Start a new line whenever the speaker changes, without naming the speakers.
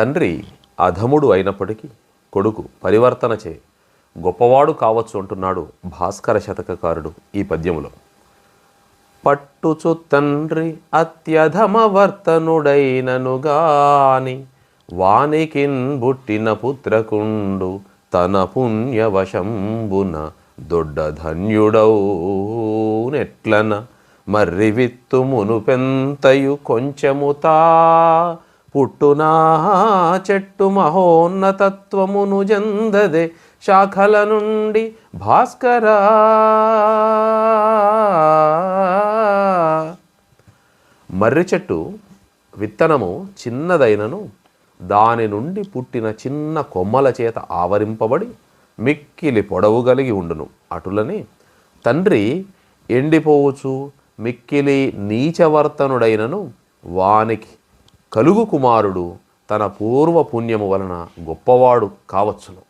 తండ్రి అధముడు అయినప్పటికీ కొడుకు పరివర్తన చే గొప్పవాడు కావచ్చు అంటున్నాడు భాస్కర శతకకారుడు ఈ పద్యములో. పట్టుచు తండ్రి అత్యధమవర్తనుడైననుగాని వానికిన్ బుట్టిన పుత్రకుండు తన పుణ్యవశంబున దొడ్డ ధన్యుడౌనెట్లన మర్రి విత్తు మునుపెంతయు కొంచెముతా పుట్టునా చెట్టు మహోన్నతత్వమును జందదే శాఖల నుండి భాస్కరా. మర్రి చెట్టు విత్తనము చిన్నదైనను దాని నుండి పుట్టిన చిన్న కొమ్మల చేత ఆవరింపబడి మిక్కిలి పొడవు కలిగి ఉండును. అటులని తండ్రి ఎండిపోవచ్చు. మిక్కిలి నీచవర్తనుడైనను వానికి కలుగు కుమారుడు తన పూర్వ పుణ్యము వలన గొప్పవాడు కావచ్చును.